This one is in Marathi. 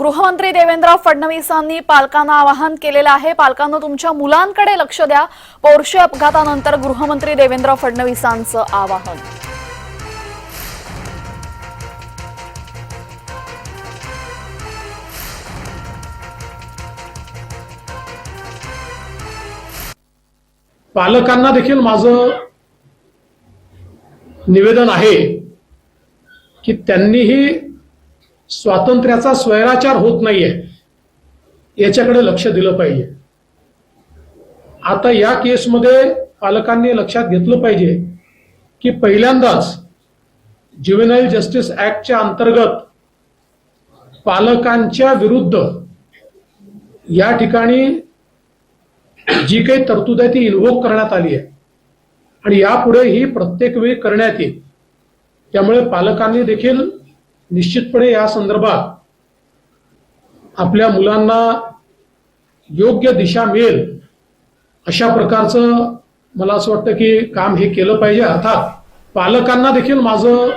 गृहमंत्री देवेंद्र फडणवीसांनी पालकांना आवाहन केलेलं आहे. पालकांना तुमच्या मुलांकडे लक्ष द्या. पोर्शे अपघातानंतर गृहमंत्री देवेंद्र फडणवीसांचं आवाहन. पालकांना देखील माझं निवेदन आहे की त्यांनीही स्वातंत्र्याचा स्वैराचार होत नाहीये. याच्याकडे लक्ष दिलं पाहिजे. आता या केसमध्ये पालकांनी लक्षात घेतलं पाहिजे की पहिल्यांदाच ज्युवेनाईल जस्टिस ऍक्टच्या अंतर्गत पालकांच्या विरुद्ध या ठिकाणी जी काही तरतूद आहे ती इन्व्होक करण्यात आली आहे. आणि यापुढे ही प्रत्येक वेळी करण्यात येईल. त्यामुळे पालकांनी देखील निश्चितपणे या संदर्भात आपल्या मुलांना योग्य दिशा मिळेल अशा प्रकारचं मला असं वाटतं की काम हे केलं पाहिजे. अर्थात पालकांना देखील माझं